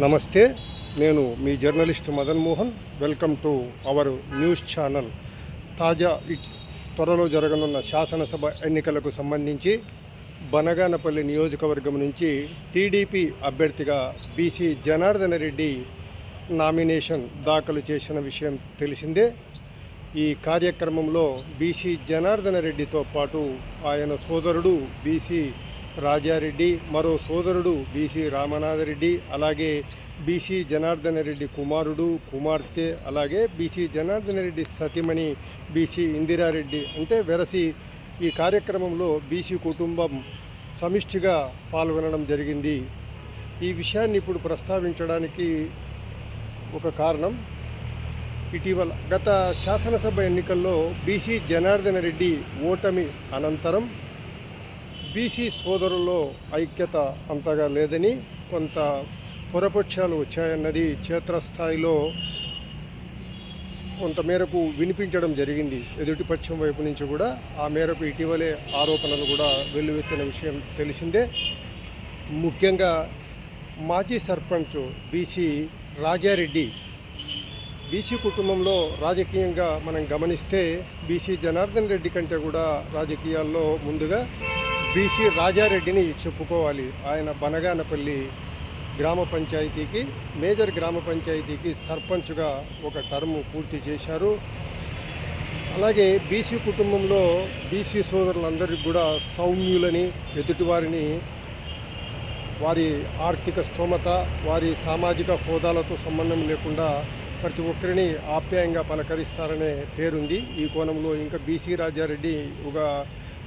నమస్తే నేను మీ journalist Madan Mohan. Welcome to our news channel. తాజా ఇ- త్వరలో జరగనున్న శాసనసభ ఎన్నికలకు సంబంధించి బనగానపల్లి నియోజకవర్గం నుంచి టీడీపీ అభ్యర్థిగా బీసీ జనార్దన రెడ్డి నామినేషన్ దాఖలు చేసిన విషయం తెలిసిందే. ఈ కార్యక్రమంలో బీసీ జనార్దన రెడ్డితో పాటు ఆయన సోదరుడు బీసీ రాజారెడ్డి మరో సోదరుడు బీసీ రామనాథరెడ్డి అలాగే బీసీ జనార్దన రెడ్డి కుమారుడు కుమార్తె అలాగే బీసీ జనార్దన రెడ్డి సతీమణి బీసీ ఇందిరారెడ్డి. అంటే వెరసి ఈ కార్యక్రమంలో బీసీ కుటుంబం సమిష్టిగా పాల్గొనడం జరిగింది. ఈ విషయాన్ని ఇప్పుడు ప్రస్తావించడానికి ఒక కారణం ఇటీవల గత శాసనసభ ఎన్నికల్లో బీసీ జనార్దన రెడ్డి ఓటమి అనంతరం బీసీ సోదరుల్లో ఐక్యత అంతగా లేదని కొంత పొరపక్షాలు వచ్చాయన్నది క్షేత్రస్థాయిలో కొంత మేరకు వినిపించడం జరిగింది. ఎదుటిపక్షం వైపు నుంచి కూడా ఆ మేరకు ఇటీవలే ఆరోపణలు కూడా వెల్లువెత్తిన విషయం తెలిసిందే. ముఖ్యంగా మాజీ సర్పంచ్ బీసీ రాజారెడ్డి బీసీ కుటుంబంలో రాజకీయంగా మనం గమనిస్తే బీసీ జనార్దన్ రెడ్డి కంటే కూడా రాజకీయాల్లో ముందుగా బీసీ రాజారెడ్డిని చెప్పుకోవాలి. ఆయన బనగానపల్లి గ్రామ పంచాయతీకి మేజర్ గ్రామ పంచాయతీకి సర్పంచ్గా ఒక టర్మ్ పూర్తి చేశారు. అలాగే బీసీ కుటుంబంలో బీసీ సోదరులందరికీ కూడా సౌమ్యులని ఎదుటివారిని వారి ఆర్థిక స్తోమత వారి సామాజిక హోదాలతో సంబంధం లేకుండా ప్రతి ఒక్కరిని ఆప్యాయంగా పలకరిస్తారనే పేరుంది ఈ కోణంలో. ఇంకా బీసీ రాజారెడ్డి ఒక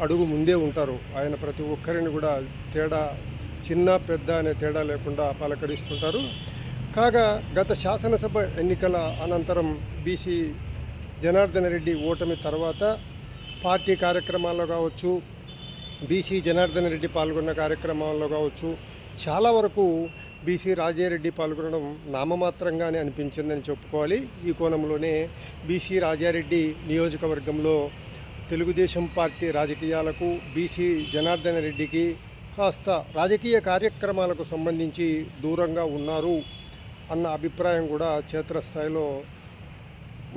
అడుగు ముందే ఉంటారు. ఆయన ప్రతి ఒక్కరిని కూడా తేడా చిన్న పెద్ద అనే తేడా లేకుండా పలకరిస్తుంటారు. కాగా గత శాసనసభ ఎన్నికల అనంతరం బీసీ జనార్దన రెడ్డి ఓటమి తర్వాత పార్టీ కార్యక్రమాల్లో కావచ్చు బీసీ జనార్దన్ రెడ్డి పాల్గొన్న కార్యక్రమాల్లో కావచ్చు చాలా వరకు బీసీ రాజారెడ్డి పాల్గొనడం నామమాత్రంగానే అనిపించిందని చెప్పుకోవాలి. ఈ కోణంలోనే బీసీ రాజారెడ్డి నియోజకవర్గంలో తెలుగుదేశం పార్టీ రాజకీయాలకు బీసీ జనార్దన రెడ్డికి కాస్త రాజకీయ కార్యక్రమాలకు సంబంధించి దూరంగా ఉన్నారు అన్న అభిప్రాయం కూడా క్షేత్రస్థాయిలో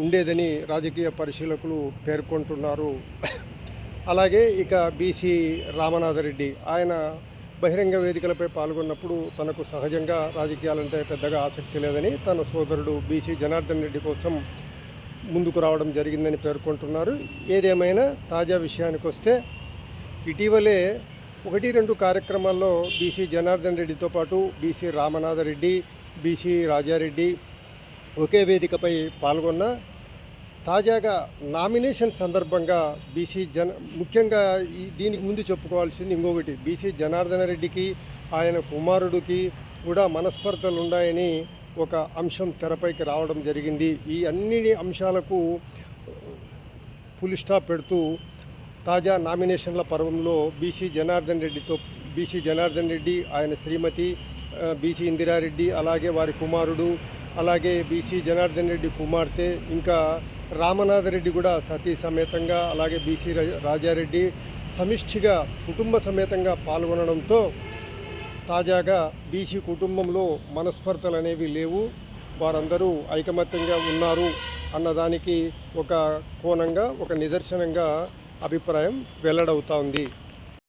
ఉండేదని రాజకీయ పరిశీలకులు పేర్కొంటున్నారు. అలాగే ఇక బీసీ రామనాథరెడ్డి ఆయన బహిరంగ వేదికలపై పాల్గొన్నప్పుడు తనకు సహజంగా రాజకీయాలంటే పెద్దగా ఆసక్తి లేదని తన సోదరుడు బీసీ జనార్దన్ రెడ్డి కోసం ముందుకు రావడం జరిగిందని పేర్కొంటున్నారు. ఏదేమైనా తాజా విషయానికి వస్తే ఇటీవలే ఒకటి రెండు కార్యక్రమాల్లో బీసీ జనార్దన్ రెడ్డితో పాటు బీసీ రామనాథరెడ్డి బీసీ రాజారెడ్డి ఒకే వేదికపై పాల్గొన్న తాజాగా నామినేషన్ సందర్భంగా బీసీ జన ముఖ్యంగా ఈ దీనికి ముందు చెప్పుకోవాల్సింది ఇంకొకటి. బీసీ జనార్దన రెడ్డికి ఆయన కుమారుడికి కూడా మనస్పర్ధలు ఉన్నాయని ఒక అంశం తెరపైకి రావడం జరిగింది. ఈ అన్ని అంశాలకు ఫుల్ స్టాప్ పెడుతూ తాజా నామినేషన్ల పర్వంలో బీసీ జనార్దన్ రెడ్డితో బీసీ జనార్దన్ రెడ్డి ఆయన శ్రీమతి బీసీ ఇందిరారెడ్డి అలాగే వారి కుమారుడు అలాగే బీసీ జనార్దన్ రెడ్డి కుమార్తె ఇంకా రామనాథరెడ్డి కూడా సతీ సమేతంగా అలాగే బీసీ రా- రాజారెడ్డి సమిష్టిగా కుటుంబ సమేతంగా పాల్గొనడంతో తాజాగా బీసీ కుటుంబంలో మనస్పర్ధలు అనేవి లేవు. వారందరూ ఐకమత్యంగా ఉన్నారు అన్నదానికి ఒక కోణంగా ఒక నిదర్శనంగా అభిప్రాయం వెల్లడవుతోంది